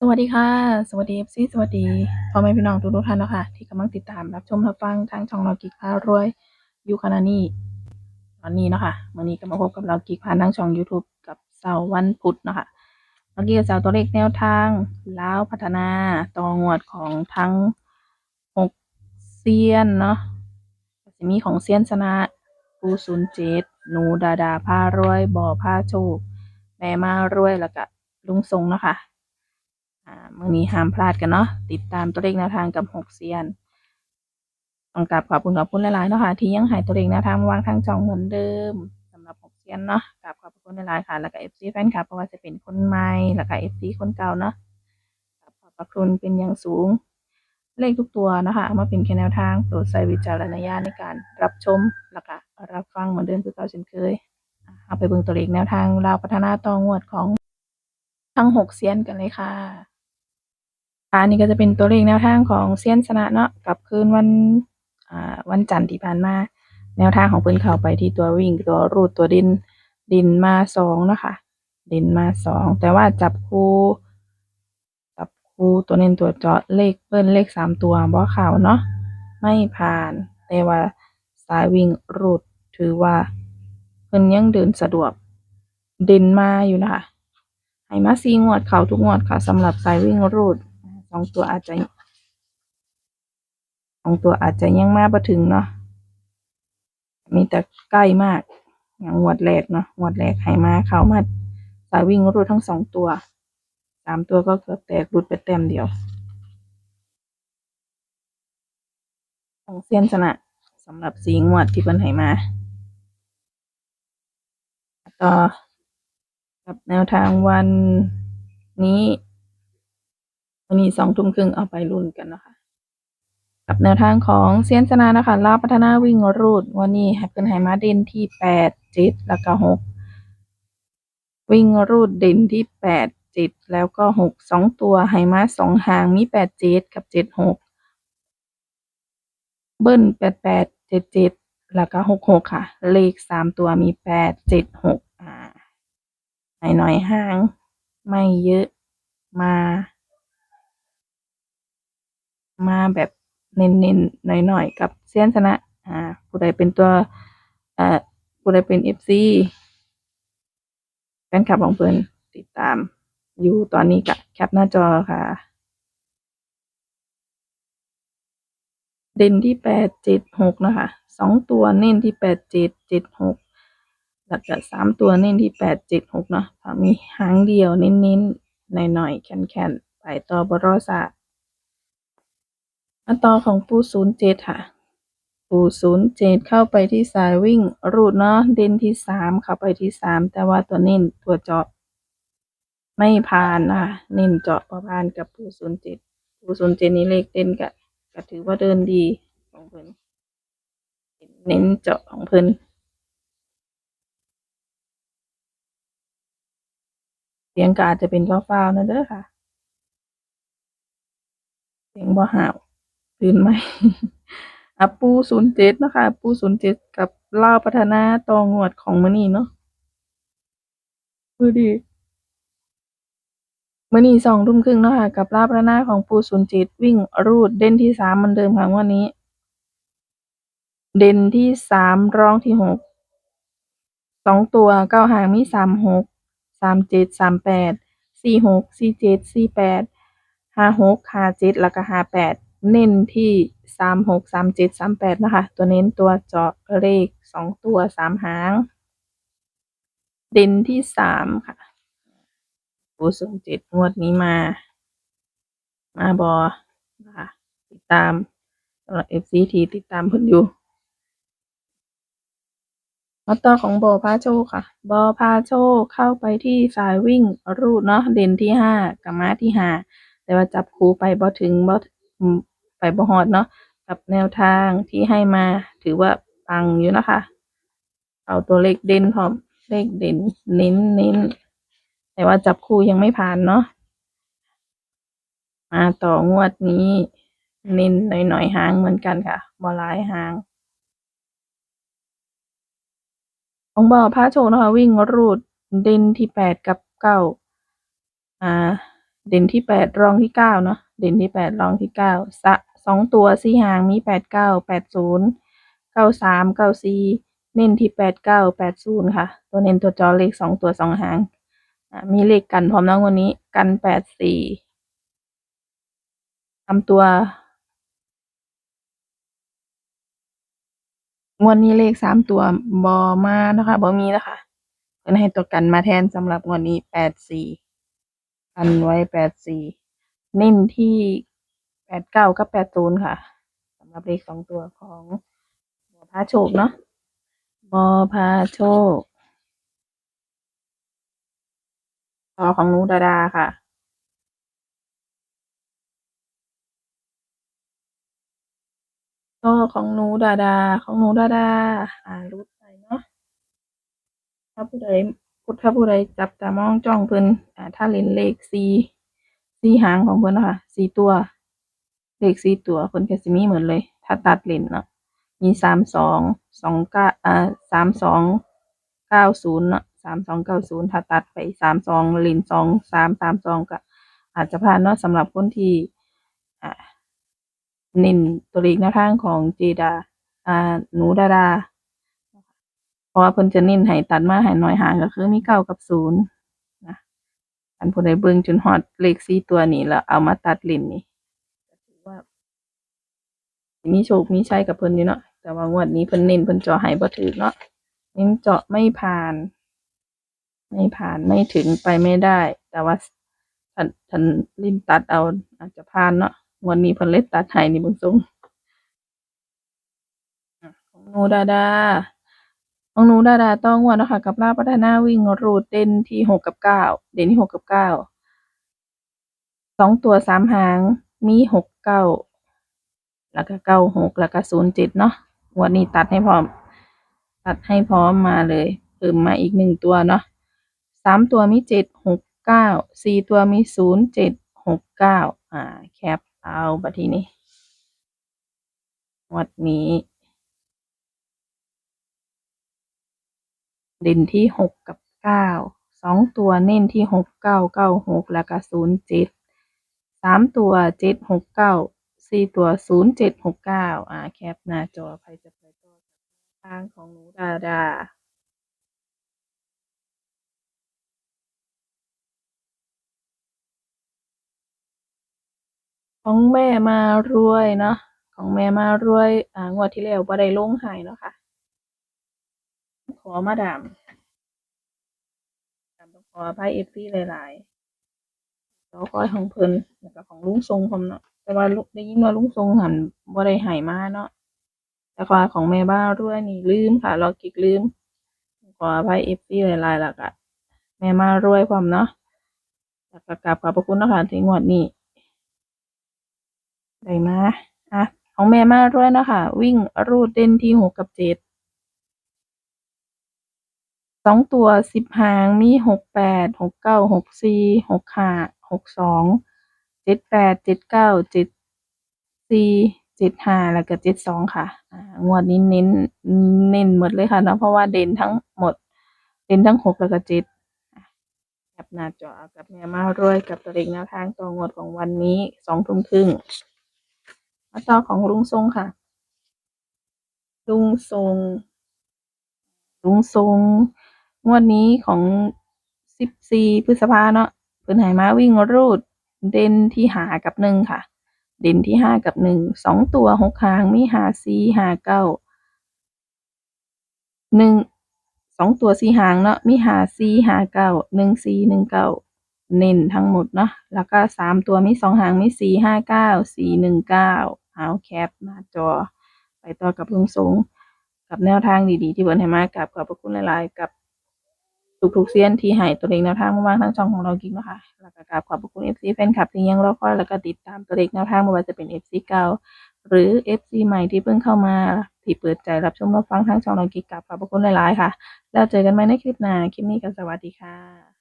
สวัสดีค่ะ สวัสดี FC สวัสดีพ่อแม่พี่น้องทุกๆท่านนะค่ะที่กำลังติดตามรับชมรับฟังทางช่องเรากิกพารวยยู่ขณะนี้ตอนนี้เนาะค่ะมื้อนี้ก็มาพบกับเรากิกผ่านทางช่อง YouTube กับเสาร์วันพุธเนาะค่ะเมื่อกี้ก็จะเอาตัวเลขแนวทางลาวพัฒนาต่องวดของทั้งหกเซียนเนาะก็สิมีของเซียนชนะปู07หนูดาดาพารวยบ่อพาโชคแม่มารวยแล้วก็ลุงทรงเนาะค่ะ อ่ามื้อนี้ห้ามพลาดกันเนาะติดตามตัวเลขแนวทางกับหกเซียนต้องกราบขอบคุณขอบคุณหลายๆเนาะค่ะที่ยังให้ตัวเลขแนวทางมาวางทางช่องเหมือนเดิมสำหรับหกเซียนเนาะกราบขอบคุณหลายๆค่ะ แล้วก็ FC แฟนคลับเพราะว่าจะเป็นคนใหม่แล้วก็ FC คนเก่าเนาะกราบขอบพระคุณเป็นอย่างสูงเลขทุกตัวนะคะเอามาเป็นแค่แนวทางโปรดใช้วิจารณญาณในการรับชมแล้วก็รับฟังเหมือนเดิมคือเก่าเช่นเคย เอาไปเบิ่งตัวเลขแนวทางลาวพัฒนาต่องวดของทั้งหกเซียนกันเลยค่ะ ค่ะอันนี้ก็จะเป็นตัวเลขแนวทางของเซียนชนะเนาะกับคืนวันวันจันทร์ที่ผ่านมา แนวทางของพิ่นเขาไปที่ตัววิ่งตัวรูดตัวดินดินมาสองนะคะดินมาสองแต่ว่าจับคู่จับคู่ตัวเน้นตัวเจาะเลขเบิ้ลเลขสามตัวบ่เข้าเนาะไม่ผ่านแต่ว่าสายวิ่งรูดถือว่าเพิ่นยังเดินสะดวกดินมาอยู่นะคะให้มาสี่งวดเขาทุกงวดค่ะสำหรับสายวิ่งรูด องตัวอาจจะสองตัวอาจจะยังมาบ่ถึงเนาะมีแต่ใกล้มากอย่างงวดแรกเนาะงวดแรกให้มาเข้ามาสายวิ่งรูดทั้งสองตัวสามตัวก็เกือบแตกรุดไปแต้มเดียวของเซียนชนะสำหรับสีงวดที่เพิ่นให้มา ต่อกับแนวทางวันนี้ วันนี้สองทุ่มครึ่งเอาไปรุ่นกันเนาะคะกับแนวทางของเซียนชนะนะคะลาวพัฒนาวิ่งรูด วันนี้ให้เพิ่นให้มาเด่นที่แปดเจ็ดแล้วก็หกวิ่งรูดเด่นที่แปดเจ็ดแล้วก็หกสองตัวให้มาสองหางมีแปดเจ็ดกับเจ็ดหกเบิ้ลแปดแปดเจ็ดเจ็ดแล้วก็หกหกค่ะ เลขสามตัวมีแปดเจ็ดหกอ่าหน่อยๆห้าง ไม่เยอะมา มาแบบเน้นๆหน่อยๆกับเซียนชนะ อ่า ผู้ใดเป็นตัวอ่อผู้ใดเป็นเอฟซีแฟนคลับของเพิ่นติดตาม อยู่ตอนนี้ก็แคปหน้าจอค่ะ เด่นที่แปดเจ็ดหกนะคะสองตัวเน้นที่แปดเจ็ดเจ็ดหกแล้วก็สามตัวเน้นที่แปดเจ็ดหกเนาะมีหางเดียวเน้นๆหน่อยๆแข็งๆไปต่อบรอซา มาต่อของปูศูนย์เจ็ดค่ะ ปูศูนย์เจ็ดเข้าไปที่สายวิ่ง รูดเนาะเด่นที่สามเข้าไปที่สามแต่ว่าตัวเน้นตัวเจาะ ไม่ผ่านนะคะเน้นเจาะประผ่านกับปูศูนย์เจ็ดปูศูนย์เจ็ดนี้เลขเด่นก็ก็ถือว่าเดินดีของเพิ่นเน้นเจาะของเพิ่นเสียงก็อาจจะเป็นฟ้าวๆนะเด้อค่ะ เสียงบ่ห่าว ตื่นไหมอะปูศูนย์เจ็ดนะคะปูศูนย์เจ็ดกับเล่าพัฒนาตองวดของมื้อนี้เนาะมือดีมื้อนี้สองทุ่มครึ่งเนาะค่ะกับเล่าพัฒนาของปูศูนย์เจ็ดวิ่งรูดเด่นที่สามเหมือนเดิมค่ะวันนี้ เด่นที่สามร้องที่หกสองตัวเก้าหางมีสามหกสามเจ็ดสามแปดสี่หกสี่เจ็ดสี่แปดห้าหกห้าเจ็ดแล้วก็ห้าแปด เน้นที่สามหกสามเจ็ดสามแปดนะคะ ตัวเน้นตัวเจาะเลขสองตัวสามหาง เด่นที่สามค่ะปูศูนย์เจ็ดงวดนี้มา มาบอนะคะติดตามสำหรับ FCT ติดตามเพิ่นอยู่มาต่อของบอพาโชค่ะ บอพาโชเข้าไปที่สายวิ่งรูดเนาะเด่นที่ห้ากับม้าที่ห้าแต่ว่าจับคูไปบ่ถึงบอ ไปบ่ฮอดเนาะกับแนวทางที่ให้มาถือว่าปังอยู่นะคะ เอาตัวเลขเด่นพร้อมเลขเด่นเน้นเน้นแต่ว่าจับคู่ยังไม่ผ่านเนาะมาต่องวดนี้เน้นหน่อยๆหางเหมือนกันค่ะบ่หลายหางของบ่อพาโชนะคะวิ่งรูดเด่นที่แปดกับเก้าอ่า เด่นที่แปดรองที่เก้าเนาะเด่นที่แปดรองที่เก้าสะสองตัวสี่หางมีแปดเก้าแปดศูนย์เก้าสามเก้าสี่เน้นที่แปดเก้าแปดศูนย์ค่ะ ตัวเน้นตัวจอเลขสองตัวสองหางมีเลขกันพร้อมแล้ววันนี้กันแปดสี่ทำตัวงวดนี้เลขสามตัวบอมานะคะบอมีนะคะเพิ่นให้ตัวกันมาแทนสำหรับงวดนี้แปดสี่ กันไว้แปดสี่เน้นที่แปดเก้ากับแปดศูนย์ค่ะสำหรับเลขสองตัวของบอพาโชคเนาะบอพาโชคต่อของนูดาดาค่ะก็ของนูดาดา ของนูดาดา อ่ารู้ไปเนาะถ้าผู้ใด พุทธผู้ใดจับตามองจ้องเพิ่นอ่าถ้าเล่นเลขสี่สี่หางของเพิ่นเนาะค่ะสี่ตัว เลขสี่ตัวเพิ่นก็สิมีเหมือนเลย ถ้าตัดเล่นเนาะมีสามสองสองเก้าอ่าสามสองเก้าศูนย์เนาะสามสองเก้าศูนย์ถ้าตัดไปสามสองเล่นสองสามสามสองก็อาจจะผ่านเนาะสำหรับคนที่อ่าเน้นตัวเลขแนวทางของเจดาอ่าหนูดาดา ราะว่าเพิ่นจะเน้นให้ตัดมาให้น้อยหางก็คือมีเก้ากับศูนย์นะอันผู้ใดเบิ่งจนฮอดเลขสี่ตัวนี้แล้วเอามาตัดเล่นนี่ก็ถือว่ามีโชคมีชัยกับเพิ่นอยู่เนาะแต่ว่างวดนี้เพิ่นเน้นเพิ่นเจาะให้บ่ถึกเนาะเน้นเจาะไม่ผ่าน ไม่ผ่านไม่ถึงไปไม่ได้ แต่ว่าท่านท่านลิ้นตัดเอาอาจจะผ่านเนาะงวดนี้เพิ่นเลยตัดให้นี่เบิ่งทรงของหนูดาดา ของหนูดาดาต้องวดเนาะคะกับลาพัฒนาวิ่งรูดเด่นที่หกกับเก้าเด่นที่หกกับเก้าสองตัวสามหางมีหกเก้าแล้วก็เก้าหกแล้วก็ศูนย์เจ็ดเนาะวันนี้ตัดให้พร้อม ตัดให้พร้อมมาเลยเพิ่มมาอีกหนึ่งตัวเนาะสามตัวมีเจ็ดหกเก้าสี่ตัวมีศูนย์เจ็ดหกเก้าอ่าแคปเอาบัดทีนี้วัดนี้ เด่นที่หกกับเก้าสองตัวเน้นที่หกเก้าเก้าหกแล้วก็ศูนย์เจ็ดสามตัวเจ็ดหกเก้าสี่ตัวศูนย์เจ็ดหกเก้าอ่าแคปหน้าจอใครจะไปต่อทางของหนูดาดาของแม่มารวยเนาะของแม่มารวยอ่างวดที่แล้วบ่ได้ลงให้เนาะค่ะ อมาดามดามต้องขออภัย FC หลายๆรอคอยของเพิ่นแล้วก็ของลุงทรงพร้อมเนาะแต่ว่าได้ยินว่าลุงทรงหันบ่ได้ให้มาเนาะแต่ว่าของแม่บ้านรวยนี่ลืมค่ะรอกิกลืม ขออภัย FC หลายๆแล้วก็แม่มารวยพร้อมเนาะแล้วก็กราบขอบพระคุณนะคะที่งวดนี้ได้มาอะของแม่มาด้วยเนาะค่ะ วิ่งรูดเด่นที่หกกับเจ็ด สองตัวสิบหางมีหกแปดหกเก้าหกสี่หกห้าหกสองเจ็ดแปดเจ็ดเก้าเจ็ดสี่เจ็ดห้าแล้วก็เจ็ดสองค่ะงวดนี้เน้นเน้นหมดเลยค่ะเนาะเพราะว่าเด่นทั้งหมด เด่นทั้งหกแล้วก็เจ็ดอะแคปหน้าจอเอากับแม่มารวยกับตัวเลขแนวทางตัวงวดของวันนี้สองทุ่มครึ่งมาต่อของลุงทรงค่ะ ลุงทรงลุงทรง งวดนี้ของสิบสี่พฤษภาเนาะเพิ่นให้มาวิ่งรูด เด่นที่หากับหนึ่งค่ะ เด่นที่ห้ากับหนึ่งสองตัวหกหางมีหาสี่หาเก้าหนึ่งสองตัวสี่หางเนาะมีหาสี่หาเก้าหนึ่งสี่หนึ่งเก้าเน้นทั้งหมดเนาะแล้วก็สามตัวมีสองหางมีสี่ห้าเก้าสี่หนึ่งเก้าเอาแคปหน้าจอ ไปต่อกับลุงสงกับแนวทางดีๆ ที่เพิ่นให้มากับขอบพระคุณหลายๆกับ ทุกๆเซียนที่ให้ตัวเลขแนวทางมาวางทั้งช่องของเรากิ๊กนะคะแล้วก็กราบขอบพระคุณ FC แฟนคลับที่ยังรอคอยแล้วก็ติดตามตัวเลขแนวทางไม่ว่าจะเป็น FC เก่าหรือ FC ใหม่ที่เพิ่งเข้ามาที่เปิดใจรับชมรับฟังทั้งช่องเรากิ๊กกับขอบพระคุณหลายๆค่ะ แล้วเจอกันใหม่ในคลิปหน้าคลิปนี้ก็สวัสดีค่ะ